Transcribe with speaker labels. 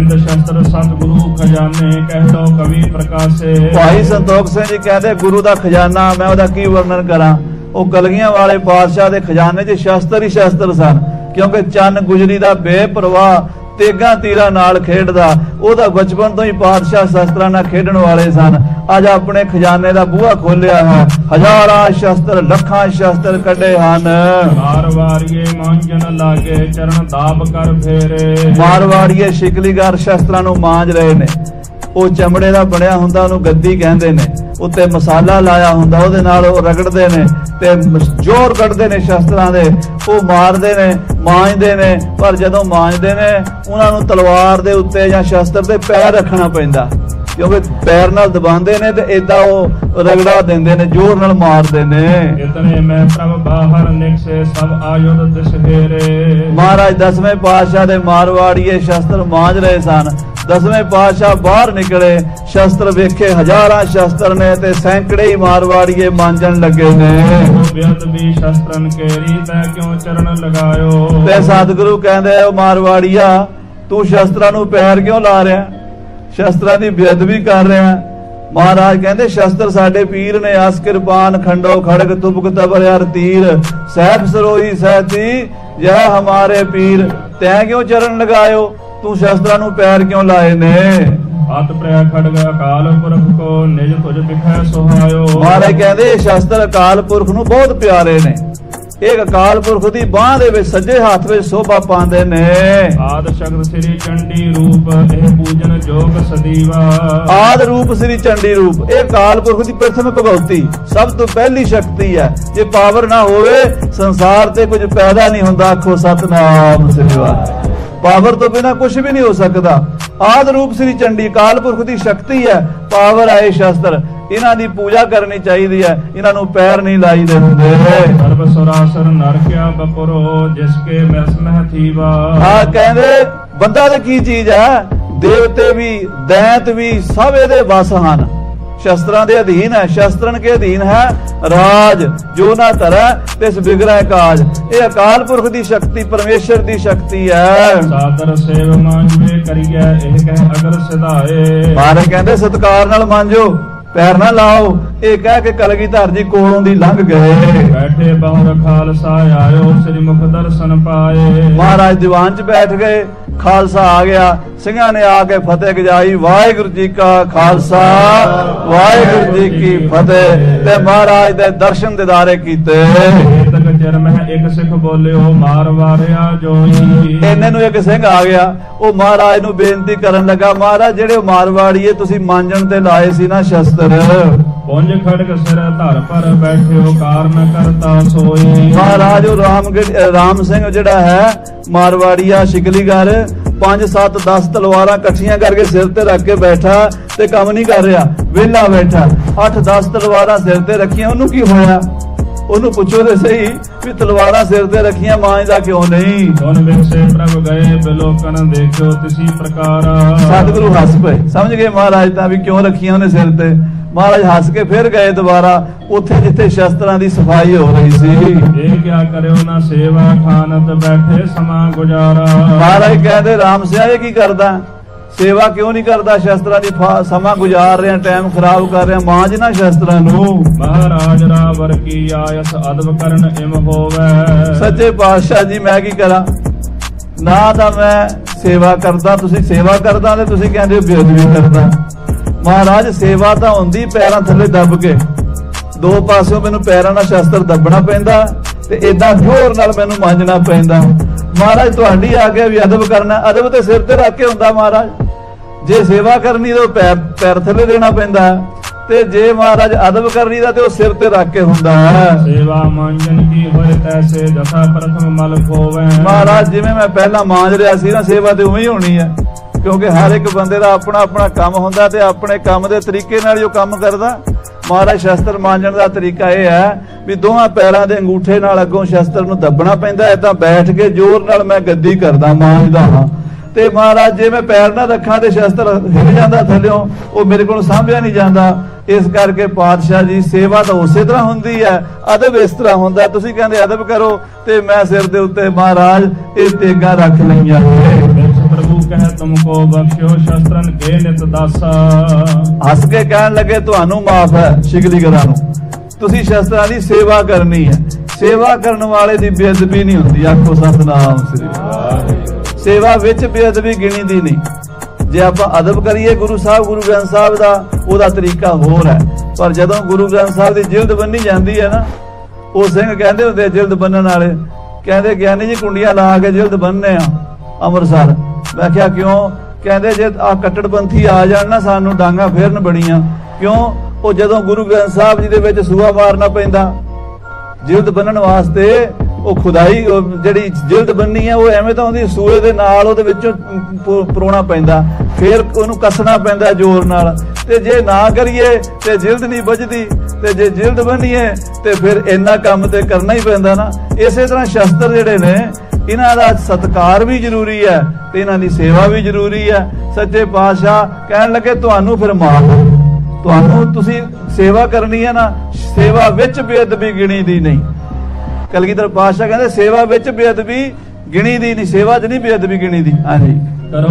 Speaker 1: ਬਿੰਦ ਸ਼ਸਤਰ ਸਤਿਗੁਰੂ ਖਜ਼ਾਨੇ ਕਹਿਟੋ ਕਵੀ ਪ੍ਰਕਾਸ਼ੇ।
Speaker 2: ਭਾਈ ਸੰਤੋਖ ਸਿੰਘ ਜੀ ਕਹਿੰਦੇ, ਗੁਰੂ ਦਾ ਖਜ਼ਾਨਾ, ਮੈਂ ਉਹਦਾ ਕੀ ਵਰਣਨ ਕਰਾਂ? ਉਹ ਕਲਗੀਆਂ ਵਾਲੇ ਬਾਦਸ਼ਾਹ ਦੇ ਖਜ਼ਾਨੇ 'ਚ ਸ਼ਸਤਰ ਹੀ ਸ਼ਸਤਰ ਸਨ, ਕਿਉਂਕਿ ਚੰਨ ਗੁਜਰੀ ਦਾ ਬੇਪਰਵਾਹ ਤੇਗਾ ਤੀਰਾ ਨਾਲ ਖੇਡਦਾ ਉਹਦਾ ਬਚਪਨ ਤੋਂ ਹੀ ਬਾਦਸ਼ਾਹ ਸ਼ਸਤਰਾਂ ਨਾਲ ਖੇਡਣ ਵਾਲੇ ਸਨ। ਅੱਜ ਆਪਣੇ ਖਜ਼ਾਨੇ ਦਾ ਬੂਹਾ ਖੋਲਿਆ ਹੈ। ਹਜ਼ਾਰਾਂ ਸ਼ਸਤਰ ਲੱਖਾਂ ਸ਼ਸਤਰ ਕੱਢੇ ਹਨ।
Speaker 1: ਵਾਰ ਵਾਰੀਏ ਮਾਂਜਨ ਲਾਗੇ ਚਰਨ ਦਾਬ ਕਰ ਫੇਰੇ।
Speaker 2: ਮਾਰਵਾੜੀਏ ਸ਼ਿਕਲੀਗਰ ਸ਼ਸਤਰਾਂ ਨੂੰ ਮਾਂਜ ਰਹੇ ਨੇ। ਉਹ ਚਮੜੇ ਦਾ ਬਣਿਆ ਹੁੰਦਾ ਉਹਨੂੰ ਗੱਦੀ ਕਹਿੰਦੇ ਨੇ। ਉੱਤੇ ਮਸਾਲਾ ਲਾਇਆ ਹੁੰਦਾ ਉਹਦੇ ਨਾਲ ਉਹ ਰਗੜਦੇ ਨੇ ਤੇ ਜ਼ੋਰ ਕੱਢਦੇ ਨੇ ਸ਼ਸਤਰਾਂ ਦੇ। ਉਹ ਮਾਰਦੇ ਨੇ ਮਾਂਜਦੇ ਨੇ ਪਰ ਜਦੋਂ ਮਾਂਜਦੇ ਨੇ ਉਹਨਾਂ ਨੂੰ ਤਲਵਾਰ ਦੇ ਉੱਤੇ ਜਾਂ ਸ਼ਸਤਰ ਤੇ ਪੈਰ ਰੱਖਣਾ ਪੈਂਦਾ। ਕਿਉਂਕਿ ਪੈਰ ਨਾਲ ਦਬਾਉਂਦੇ ਨੇ ਤੇ ਇਦਾਂ ਉਹ ਰਗੜਾ ਦਿੰਦੇ ਨੇ ਜ਼ੋਰ ਨਾਲ ਮਾਰਦੇ ਨੇ।
Speaker 1: ਇਤਨੇ ਮੈਂ ਪ੍ਰਭ ਬਾਹਰ ਨਿਕਸੇ ਸਭ ਆਯੁਧ ਦਿਸ ਫੇਰੇ
Speaker 2: ਮਹਾਰਾਜ ਦਸਵੇਂ ਪਾਤਸ਼ਾਹ ਦੇ ਮਾਰਵਾੜੀਏ ਸ਼ਸਤਰ ਮਾਂਜ ਰਹੇ ਸਨ। ਦਸਵੇਂ ਪਾਤਸ਼ਾਹ ਬਾਹਰ ਨਿਕਲੇ ਸ਼ਸਤਰ ਵੇਖੇ ਹਜ਼ਾਰਾਂ ਸ਼ਸਤਰ ਨੇ ਤੇ ਸੈਂਕੜੇ ਹੀ ਮਾਰਵਾੜੀਏ ਮਾਂਜਣ ਲੱਗੇ ਨੇ।
Speaker 1: ਬਿਅਦ ਵੀ ਸ਼ਸਤਰਨ ਕੇਰੀ ਤੈ ਕਿਉ ਚਰਨ ਲਗਾਇਓ?
Speaker 2: ਤੇ ਸਤਿਗੁਰੂ ਕਹਿੰਦੇ ਉਹ ਮਾਰਵਾੜੀਆ ਤੂੰ ਸ਼ਸਤਰਾਂ ਨੂੰ ਪੈਰ ਕਿਉਂ ਲਾ ਰਿਹਾ? ਸ਼ਸਤਰਾਂ ਦੀ ਬੇਅਦਬੀ ਕਰ ਰਿਹਾ। ਮਹਾਰਾਜ ਕਹਿੰਦੇ ਸ਼ਸਤਰ ਸਾਡੇ ਪੀਰ ਨੇ ਅਸ ਕਿਰਪਾਨ ਖੰਡੋ ਖੜਗ ਤੁਪਕ ਤਬਰ ਯਾਰ ਤੀਰ ਸਹਿਬ ਸਰੋਈ ਸਹਤੀ ਯਹ ਹਮਾਰੇ ਪੀਰ ਤੈਂ ਕਿਉਂ ਚਰਨ ਲਗਾਇਓ? ਤੂੰ ਸ਼ਸਤਰਾਂ ਨੂੰ ਪੈਰ ਕਿਉਂ ਲਾਏ ਨੇ?
Speaker 1: ਹੱਥ ਪ੍ਰਿਆ ਖੜਗ ਅਕਾਲ ਪੁਰਖ ਕੋ ਨਿਜ ਤੁਜ ਬਿਖੈ ਸੁਹਾਇਓ।
Speaker 2: ਮਹਾਰਾਜ ਕਹਿੰਦੇ ਸ਼ਸਤਰ ਅਕਾਲ ਪੁਰਖ ਨੂੰ ਬਹੁਤ ਪਿਆਰੇ ਨੇ। ਇਹ ਅਕਾਲ ਪੁਰਖ ਦੀ ਬਾਹ ਦੇ ਵਿੱਚ ਸੱਜੇ ਹੱਥ ਵਿੱਚ ਸੋਭਾ ਪਾਉਂਦੇ ਨੇ।
Speaker 1: ਆਦ ਸ਼ਕਤ ਸ੍ਰੀ ਚੰਡੀ ਰੂਪ ਇਹ ਪੂਜਨ ਜੋਗ ਸਦੀਵਾ।
Speaker 2: ਆਦ ਰੂਪ ਸ੍ਰੀ ਚੰਡੀ ਰੂਪ ਇਹ ਅਕਾਲ ਪੁਰਖ ਦੀ ਪ੍ਰਥਮ ਭਗਵਤੀ ਸਭ ਤੋਂ ਪਹਿਲੀ ਸ਼ਕਤੀ ਹੈ। ਜੇ ਪਾਵਰ ਨਾ ਹੋਵੇ ਸੰਸਾਰ ਤੇ ਕੁਝ ਪੈਦਾ ਨਹੀਂ ਹੁੰਦਾ ਆਖੋ ਸਤਨਾਮ ਸ੍ਰੀ ਵਾਹਿਗੁਰੂ। ਪਾਵਰ ਤੋਂ ਬਿਨਾ ਕੁਝ ਵੀ ਨਹੀਂ ਹੋ ਸਕਦਾ। ਆਦ ਰੂਪ ਸ੍ਰੀ ਚੰਡੀ ਅਕਾਲ ਪੁਰਖ ਦੀ ਸ਼ਕਤੀ ਹੈ। ਪਾਵਰ ਇਹ ਸ਼ਸਤਰ ਇਹਨਾਂ ਦੀ ਪੂਜਾ ਕਰਨੀ ਚਾਹੀਦੀ ਹੈ। ਇਹਨਾਂ ਨੂੰ ਪੈਰ ਨਹੀਂ ਲਾਈ ਦੇ ਹੁੰਦੇ
Speaker 1: ਸਰਬ ਸੁਰਾਸਰ ਨਰ ਕਿਆ ਬਪੁਰੋ ਜਿਸ ਕੇ ਮਿਸ ਮਹਿ ਥੀਵਾ।
Speaker 2: ਆ ਕਹਿੰਦੇ ਬੰਦਾ ਤੇ ਕੀ ਚੀਜ਼ ਹੈ? ਦੇਵਤੇ ਵੀ ਦੈਂਤ ਵੀ ਸਭ ਇਹਦੇ ਵਸ ਹਨ। ਸ਼ਸਤਰਾਂ ਦੇ ਅਧੀਨ ਹੈ ਸ਼ਸਤਰਨ ਕੇ ਅਧੀਨ ਹੈ ਰਾਜ ਜੋ ਨਾ ਧਰੈ ਤਿਸ ਬਿਗੜੈ ਕਾਜ। ਇਹ ਅਕਾਲ ਪੁਰਖ ਦੀ ਸ਼ਕਤੀ ਪਰਮੇਸ਼ਰ ਦੀ ਸ਼ਕਤੀ ਹੈ।
Speaker 1: ਸਾਦਰ ਸੇਵ ਮਾਂਜਵੇ ਕਰੀਐ ਇਹ ਕਹਿ ਅਗਰ ਸਿਧਾਏ।
Speaker 2: ਮਹਾਰਾਜ ਕਹਿੰਦੇ ਸਤਕਾਰ ਨਾਲ ਮੰਨਜੋ ਪੈਰ ਨਾ ਲਾਓ। ਇਹ ਕਹਿ ਕੇ ਕਲਗੀਧਰ ਜੀ ਕੋਲੋਂ ਦੀ ਲੰਘ ਗਏ।
Speaker 1: ਬੈਠੇ ਬਹੁਰ ਖਾਲਸਾ ਆਇਓ ਸ੍ਰੀ ਮੁਖ ਦਰਸ਼ਨ ਪਾਏ।
Speaker 2: ਮਹਾਰਾਜ ਦੀਵਾਨ 'ਚ ਬੈਠ ਗਏ। ਖਾਲਸਾ ਆ ਗਿਆ। ਸਿੰਘਾਂ ਨੇ ਆ ਕੇ ਫਤਿਹ ਗਜਾਈ ਵਾਹਿਗੁਰੂ ਜੀ ਕਾ ਖਾਲਸਾ। ਵਾਹਿਗੁਰੂ ਜੀ ਕੀ ਫਤਿਹ। ਤੇ ਮਹਾਰਾਜ ਦੇ ਦਰਸ਼ਨ ਦਿਦਾਰੇ ਕੀਤੇ।
Speaker 1: ਚਿਰ ਮਹਿ ਇੱਕ ਸਿੱਖ ਬੋਲਿਓ ਮਾਰ ਵਾਰਿਆ ਜੋਈ
Speaker 2: ਇੰਨੇ ਨੂੰ ਇੱਕ ਸਿੰਘ ਆ ਗਿਆ। ਉਹ ਮਹਾਰਾਜ ਨੂੰ ਬੇਨਤੀ ਕਰਨ ਲੱਗਾ, ਮਹਾਰਾਜ, ਜਿਹੜੇ ਮਾਰਵਾੜੀਏ ਤੁਸੀਂ ਮਾਂਜਣ ਤੇ ਲਾਏ ਸੀ ਨਾ ਸ਼ਸਤਰ।
Speaker 1: ਪੁੰਜ ਖੜਕ ਸਿਰ ਧਰ ਪਰ ਬੈਠਿਓ ਕਾਰਨ ਕਰਤਾ ਸੋਈ
Speaker 2: ਮਹਾਰਾਜ, ਉਹ ਰਾਮ ਰਾਮ ਸਿੰਘ ਜਿਹੜਾ ਹੈ, ਮਾਰਵਾੜੀਆ ਸ਼ਿਕਲੀਗਰ 5 7 10 ਤਲਵਾਰਾਂ ਇਕੱਠੀਆਂ ਕਰਕੇ ਸਿਰ ਤੇ ਰੱਖ ਕੇ ਬੈਠਾ ਤੇ ਕੰਮ ਨਹੀਂ ਕਰ ਰਿਹਾ ਵਿਹਲਾ ਬੈਠਾ। 8 10 ਤਲਵਾਰਾਂ ਸਿਰ ਤੇ ਰੱਖੀਆਂ ਉਹਨੂੰ ਕੀ ਹੋਇਆ? ਉਹਨੂੰ ਪੁੱਛੋ ਤੇ ਸਹੀ ਵੀ ਤਲਵਾਰਾਂ ਸਿਰ ਤੇ ਰੱਖੀਆਂ ਮਾਂਜਦਾ ਕਿਉਂ ਨਹੀਂ?
Speaker 1: ਸੁਨ ਵਿਖਸੇ ਪ੍ਰਭ ਗਏ ਬਿਲੋਕਨ ਦੇਖਿਓ ਤਿਸੀ ਪ੍ਰਕਾਰ।
Speaker 2: ਸਤਿਗੁਰੂ ਹੱਸ ਪਏ। ਸਮਝ ਗਏ ਮਹਾਰਾਜ ਤਾਂ ਵੀ ਕਿਉਂ ਰੱਖੀਆਂ ਉਹਨੇ ਸਿਰ ਤੇ? ਮਹਾਰਾਜ ਹੱਸ ਕੇ ਫਿਰ ਗਏ ਦੁਬਾਰਾ ਉੱਥੇ ਜਿੱਥੇ ਸ਼ਸਤਰਾਂ ਦੀ ਸਫ਼ਾਈ ਹੋ ਰਹੀ ਸੀ।
Speaker 1: ਇਹ ਕਿਆ ਕਰਿਓ ਨਾ ਸੇਵਾ ਖਾਨਤ ਬੈਠੇ ਸਮਾਂ ਗੁਜ਼ਾਰਾ।
Speaker 2: ਮਹਾਰਾਜ ਕਹਿੰਦੇ ਰਾਮ ਸਿਆ ਇਹ ਕੀ ਕਰਦਾ? ਸੇਵਾ ਕਿਉਂ ਨਹੀਂ ਕਰਦਾ? ਸ਼ਸਤਰਾਂ ਦੀ ਸਮਾਂ ਗੁਜ਼ਾਰ ਰਿਹਾ ਟਾਈਮ ਖਰਾਬ ਕਰ ਰਿਹਾ ਮਾਂਜ ਨਾ ਸ਼ਸਤਰਾਂ ਨੂੰ।
Speaker 1: ਮਹਾਰਾਜ ਰਾਵਰ ਕੀ ਆਇਸ ਅਦਬ ਕਰਨ ਇਮ ਹੋਵੇ।
Speaker 2: ਸੱਚੇ ਪਾਤਸ਼ਾਹ ਜੀ ਮੈਂ ਕੀ ਕਰਾਂ? ਨਾ ਤਾਂ ਮੈਂ ਸੇਵਾ ਕਰਦਾ ਤੁਸੀਂ ਸੇਵਾ ਕਰਦਾ ਤੇ ਤੁਸੀਂ ਕਹਿੰਦੇ ਹੋ ਬੇਅਦਬੀ ਕਰਦਾ। ਮਹਾਰਾਜ ਸੇਵਾ ਤਾਂ ਹੁੰਦੀ ਪੈਰਾਂ ਥੱਲੇ ਦੱਬ ਕੇ। ਦੋ ਪਾਸਿਓਂ ਮੈਨੂੰ ਪੈਰਾਂ ਨਾਲ ਸ਼ਸਤਰ ਦੱਬਣਾ ਪੈਂਦਾ ਤੇ ਇਦਾਂ ਜ਼ੋਰ ਨਾਲ ਮੈਨੂੰ ਮਾਂਜਣਾ ਪੈਂਦਾ। ਮਹਾਰਾਜ ਤੁਹਾਡੀ ਆ ਕੇ ਵੀ ਅਦਬ ਕਰਨਾ ਅਦਬ ਤੇ ਸਿਰ ਤੇ ਰੱਖ ਕੇ ਹੁੰਦਾ ਮਹਾਰਾਜ। ਜੇ ਸੇਵਾ ਕਰਨੀ ਤਾਂ ਪੈਰ ਪੈਰ ਥੱਲੇ ਦੇਣਾ ਪੈਂਦਾ। ਤੇ ਜੇ ਮਹਾਰਾਜ ਅਦਬ ਕਰਨੀ ਦਾ ਤੇ ਉਹ ਸਿਰ ਤੇ ਰੱਖ ਕੇ ਹੁੰਦਾ।
Speaker 1: ਸੇਵਾ ਮੰਜਨ ਕੀ ਹੋਏ ਤੈਸੇ ਜਥਾ ਪ੍ਰਥਮ ਮਲ ਹੋਵੇ
Speaker 2: ਮਹਾਰਾਜ ਜਿਵੇਂ ਮੈਂ ਪਹਿਲਾਂ ਮਾਂਜ ਰਿਹਾ ਸੀ ਨਾ ਸੇਵਾ ਤੇ ਉਵੇਂ ਹੀ ਹੋਣੀ ਹੈ। ਕਿਉਂਕਿ ਹਰ ਇੱਕ ਬੰਦੇ ਦਾ ਆਪਣਾ ਆਪਣਾ ਕੰਮ ਹੁੰਦਾ ਤੇ ਆਪਣੇ ਕੰਮ ਦੇ ਤਰੀਕੇ ਨਾਲ ਹੀ ਉਹ ਕੰਮ ਕਰਦਾ। ਮਹਾਰਾਜ ਸ਼ਸਤਰ ਮਾਂਜਣ ਦਾ ਤਰੀਕਾ ਇਹ ਹੈ ਵੀ ਦੋਹਾਂ ਪੈਰਾਂ ਦੇ ਅੰਗੂਠੇ ਨਾਲ ਅੱਗੋਂ ਸ਼ਸਤਰ ਨੂੰ ਦੱਬਣਾ ਪੈਂਦਾ ਏਦਾਂ ਬੈਠ ਕੇ ਜ਼ੋਰ ਨਾਲ ਮੈਂ ਗੱਦੀ ਕਰਦਾ, ਮਾਂਜਦਾ ਹਾਂ। ਤੇ ਮਹਾਰਾਜ ਜੇ ਮੈਂ ਪੈਰ ਨਾ ਰੱਖਾਂ ਤੇ ਸ਼ਸਤਰ ਹਿੱਲ ਜਾਂਦਾ ਥੱਲਿਓਂ, ਉਹ ਮੇਰੇ ਕੋਲ ਸਾਂਭਿਆ ਨਹੀਂ ਜਾਂਦਾ। ਇਸ ਕਰਕੇ ਪਾਤਸ਼ਾਹ ਜੀ ਸੇਵਾ ਤਾਂ ਉਸੇ ਤਰ੍ਹਾਂ ਹੁੰਦੀ ਹੈ, ਅਦਬ ਇਸ ਤਰ੍ਹਾਂ ਹੁੰਦਾ। ਤੁਸੀਂ ਕਹਿੰਦੇ ਅਦਬ ਕਰੋ ਤੇ ਮੈਂ ਸਿਰ ਦੇ ਉੱਤੇ ਮਹਾਰਾਜ, ਇਹ ਤੇਗਾ ਰੱਖ ਲਈਆਂ
Speaker 1: ਕਹਿ ਤੁਮਕੋ ਬਖਸ਼ਿਓ ਸ਼ਸਤਰਨ ਕੇ ਨਿਤ ਦਾਸਾ।
Speaker 2: ਹੱਸ ਕੇ ਕਹਿਣ ਲੱਗੇ ਤੁਹਾਨੂੰ ਮਾਫ ਹੈ ਸ਼ਿਕਲੀਗਰਾਂ ਨੂੰ। ਤੁਸੀਂ ਸ਼ਸਤਰਾਂ ਦੀ ਸੇਵਾ ਕਰਨੀ ਹੈ। ਸੇਵਾ ਕਰਨ ਵਾਲੇ ਦੀ ਬੇਅਦਬੀ ਨਹੀਂ ਹੁੰਦੀ। ਆਖੋ ਸਤਨਾਮ ਸ੍ਰੀ ਵਾਹਿਗੁਰੂ। ਸੇਵਾ ਵਿੱਚ ਬੇਅਦਬੀ ਗਿਣੀ ਦੀ ਨਹੀਂ। ਜੇ ਆਪਾਂ ਅਦਬ ਕਰੀਏ ਗੁਰੂ ਸਾਹਿਬ, ਗੁਰੂ ਗ੍ਰੰਥ ਸਾਹਿਬ ਦਾ, ਉਹਦਾ ਤਰੀਕਾ ਹੋਰ ਹੈ। ਪਰ ਜਦੋਂ ਗੁਰੂ ਗ੍ਰੰਥ ਸਾਹਿਬ ਦੀ ਜਿਲਦ ਬੰਨੀ ਜਾਂਦੀ ਹੈ ਨਾ, ਉਹ ਸਿੰਘ ਕਹਿੰਦੇ ਹੁੰਦੇ ਆ ਜਿਲਦ ਬੰਨਣ ਵਾਲੇ। ਕਹਿੰਦੇ ਗਿਆਨੀ ਜੀ ਕੁੰਡੀਆਂ ਲਾ ਕੇ ਜਿਲਦ ਬੰਨਨੇ ਆ ਅੰਮ੍ਰਿਤਸਰ। ਮੈਂ ਕਿਹਾ, ਕਿਉਂ? ਕਹਿੰਦੇ, ਜੇ ਆ ਕੱਟੜਪੰਥੀ ਆ ਜਾਣ ਨਾ, ਸਾਨੂੰ ਡਾਂਗਾ ਫੇਰਨ ਬੜੀਆਂ ਕਿਉਂ? ਉਹ ਜਦੋਂ ਗੁਰੂ ਗ੍ਰੰਥ ਸਾਹਿਬ ਜੀ ਦੇ ਵਿੱਚ ਸੂਆ ਮਾਰਨਾ ਪੈਂਦਾ, ਜਿਲਦ ਬੰਨਣ ਵਾਸਤੇ ਉਹ ਖੁਦਾਈ ਜਿਹੜੀ ਜਿਲਦ ਬੰਨੀ ਹੈ ਉਹ ਐਵੇਂ ਤਾਂ ਉਹਦੀ ਸੂਏ ਦੇ ਨਾਲ ਉਹਦੇ ਵਿੱਚੋਂ ਪਰੋਣਾ ਪੈਂਦਾ। ਫਿਰ ਉਹਨੂੰ ਕੱਸਣਾ ਪੈਂਦਾ ਜ਼ੋਰ ਨਾਲ। ਤੇ ਜੇ ਨਾ ਕਰੀਏ, ਤੇ ਜਿਲਦ ਨਹੀਂ ਵੱਜਦੀ। ਤੇ ਜੇ ਜਿਲਦ ਬੰਨੀਏ, ਤੇ ਫਿਰ ਇੰਨਾ ਕੰਮ ਤੇ ਕਰਨਾ ਹੀ ਪੈਂਦਾ ਨਾ। ਇਸੇ ਤਰ੍ਹਾਂ ਸ਼ਸਤਰ ਜਿਹੜੇ ਨੇ ਇਹਨਾਂ ਦਾ ਸਤਕਾਰ ਵੀ ਜ਼ਰੂਰੀ ਹੈ ਤੇ ਇਹਨਾਂ ਦੀ ਸੇਵਾ ਵੀ ਜ਼ਰੂਰੀ ਹੈ। ਸੱਚੇ ਪਾਤਸ਼ਾਹ ਕਹਿਣ ਲੱਗੇ ਤੁਹਾਨੂੰ ਫਿਰ ਮਾਫ ਤੁਹਾਨੂੰ ਤੁਸੀਂ ਸੇਵਾ ਕਰਨੀ ਹੈ ਨਾ ਸੇਵਾ ਵਿੱਚ ਬੇਅਦਬੀ ਗਿਣੀ ਦੀ ਨਹੀਂ। ਕਲਗੀਧਰ ਪਾਤਸ਼ਾਹ ਕਹਿੰਦੇ ਸੇਵਾ ਵਿੱਚ ਬੇਅਦਬੀ ਗਿਣੀ ਦੀ ਨਹੀਂ ਸੇਵਾ 'ਚ ਨਹੀਂ ਬੇਅਦਬੀ ਗਿਣੀ ਦੀ। ਹਾਂਜੀ।
Speaker 1: ਕਰੋ।